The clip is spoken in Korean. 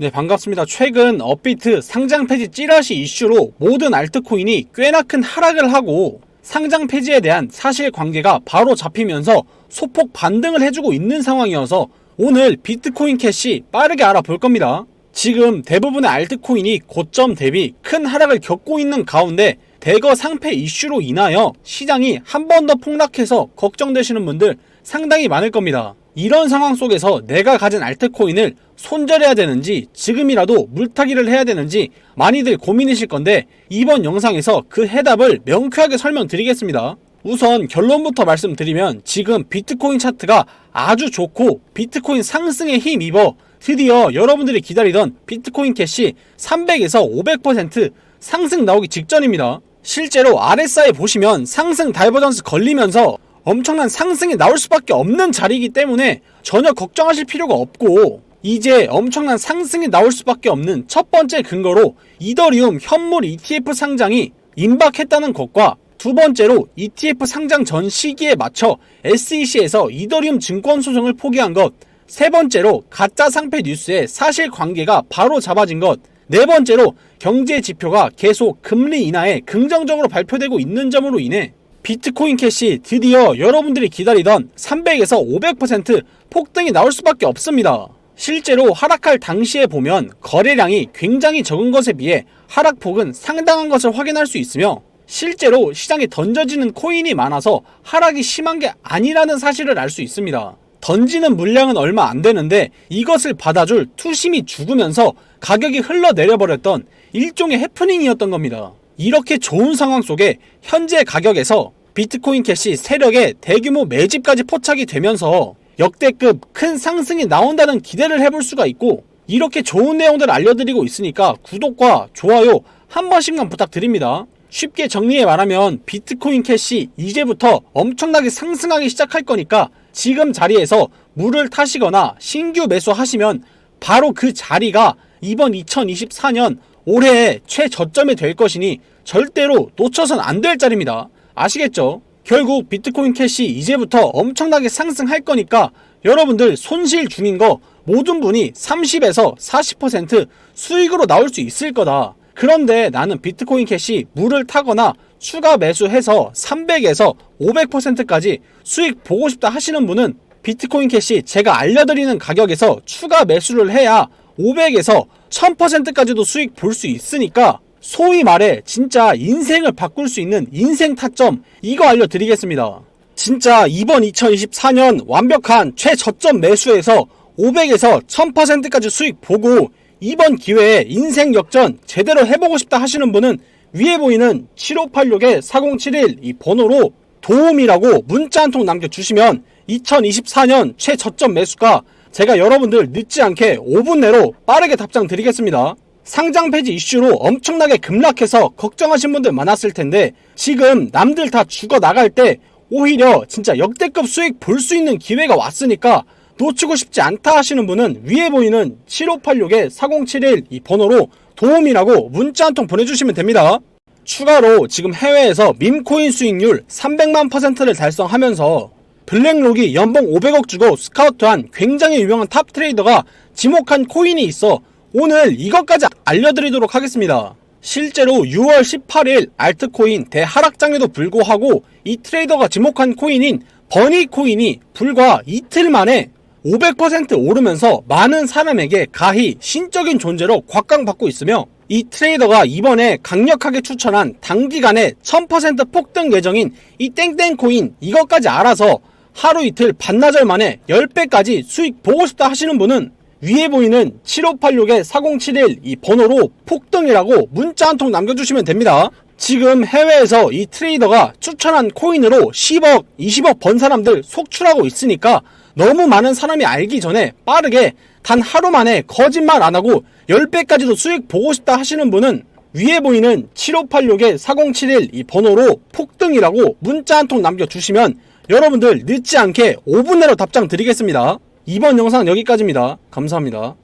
네, 반갑습니다. 최근 업비트 상장 폐지 찌라시 이슈로 모든 알트코인이 꽤나 큰 하락을 하고 상장 폐지에 대한 사실 관계가 바로 잡히면서 소폭 반등을 해주고 있는 상황이어서 오늘 비트코인 캐시 빠르게 알아볼 겁니다. 지금 대부분의 알트코인이 고점 대비 큰 하락을 겪고 있는 가운데 대거 상패 이슈로 인하여 시장이 한 번 더 폭락해서 걱정되시는 분들 상당히 많을 겁니다. 이런 상황 속에서 내가 가진 알트코인을 손절해야 되는지 지금이라도 물타기를 해야 되는지 많이들 고민이실 건데 이번 영상에서 그 해답을 명쾌하게 설명드리겠습니다. 우선 결론부터 말씀드리면 지금 비트코인 차트가 아주 좋고 비트코인 상승에 힘입어 드디어 여러분들이 기다리던 비트코인 캐시 300에서 500% 상승 나오기 직전입니다. 실제로 RSI 보시면 상승 다이버전스 걸리면서 엄청난 상승이 나올 수밖에 없는 자리이기 때문에 전혀 걱정하실 필요가 없고 이제 엄청난 상승이 나올 수밖에 없는 첫 번째 근거로 이더리움 현물 ETF 상장이 임박했다는 것과 두 번째로 ETF 상장 전 시기에 맞춰 SEC에서 이더리움 증권 소송을 포기한 것, 세 번째로 가짜 상패 뉴스의 사실 관계가 바로 잡아진 것, 네 번째로 경제 지표가 계속 금리 인하에 긍정적으로 발표되고 있는 점으로 인해 비트코인 캐시 드디어 여러분들이 기다리던 300에서 500% 폭등이 나올 수밖에 없습니다. 실제로 하락할 당시에 보면 거래량이 굉장히 적은 것에 비해 하락폭은 상당한 것을 확인할 수 있으며 실제로 시장에 던져지는 코인이 많아서 하락이 심한 게 아니라는 사실을 알 수 있습니다. 던지는 물량은 얼마 안 되는데 이것을 받아줄 투심이 죽으면서 가격이 흘러내려버렸던 일종의 해프닝이었던 겁니다. 이렇게 좋은 상황 속에 현재 가격에서 비트코인 캐시 세력의 대규모 매집까지 포착이 되면서 역대급 큰 상승이 나온다는 기대를 해볼 수가 있고 이렇게 좋은 내용들을 알려드리고 있으니까 구독과 좋아요 한 번씩만 부탁드립니다. 쉽게 정리해 말하면 비트코인 캐시 이제부터 엄청나게 상승하기 시작할 거니까 지금 자리에서 물을 타시거나 신규 매수하시면 바로 그 자리가 이번 2024년 올해의 최저점이 될 것이니 절대로 놓쳐선 안 될 자리입니다. 아시겠죠? 결국 비트코인 캐시 이제부터 엄청나게 상승할 거니까 여러분들 손실 중인 거 모든 분이 30에서 40% 수익으로 나올 수 있을 거다. 그런데 나는 비트코인 캐시 물을 타거나 추가 매수해서 300에서 500%까지 수익 보고 싶다 하시는 분은 비트코인 캐시 제가 알려드리는 가격에서 추가 매수를 해야 500에서 1000%까지도 수익 볼 수 있으니까 소위 말해 진짜 인생을 바꿀 수 있는 인생 타점 이거 알려드리겠습니다. 진짜 이번 2024년 완벽한 최저점 매수에서 500에서 1000%까지 수익 보고 이번 기회에 인생 역전 제대로 해보고 싶다 하시는 분은 위에 보이는 7586-4071 이 번호로 도움이라고 문자 한 통 남겨주시면 2024년 최저점 매수가 제가 여러분들 늦지 않게 5분 내로 빠르게 답장 드리겠습니다. 상장 폐지 이슈로 엄청나게 급락해서 걱정하신 분들 많았을 텐데 지금 남들 다 죽어 나갈 때 오히려 진짜 역대급 수익 볼 수 있는 기회가 왔으니까 놓치고 싶지 않다 하시는 분은 위에 보이는 7586-4071 이 번호로 도움이라고 문자 한 통 보내주시면 됩니다. 추가로 지금 해외에서 밈코인 수익률 300만 퍼센트를 달성하면서 블랙록이 연봉 500억 주고 스카우트한 굉장히 유명한 탑 트레이더가 지목한 코인이 있어 오늘 이것까지 알려드리도록 하겠습니다. 실제로 6월 18일 알트코인 대하락장에도 불구하고 이 트레이더가 지목한 코인인 버니 코인이 불과 이틀 만에 500% 오르면서 많은 사람에게 가히 신적인 존재로 곽강받고 있으며 이 트레이더가 이번에 강력하게 추천한 단기간에 1000% 폭등 예정인 이 땡땡코인 이것까지 알아서 하루 이틀 반나절 만에 10배까지 수익 보고 싶다 하시는 분은 위에 보이는 7586-4071 이 번호로 폭등이라고 문자 한 통 남겨주시면 됩니다. 지금 해외에서 이 트레이더가 추천한 코인으로 10억, 20억 번 사람들 속출하고 있으니까 너무 많은 사람이 알기 전에 빠르게 단 하루 만에 거짓말 안 하고 10배까지도 수익 보고 싶다 하시는 분은 위에 보이는 7586-4071 이 번호로 폭등이라고 문자 한 통 남겨주시면 여러분들 늦지 않게 5분 내로 답장 드리겠습니다. 이번 영상 여기까지입니다. 감사합니다.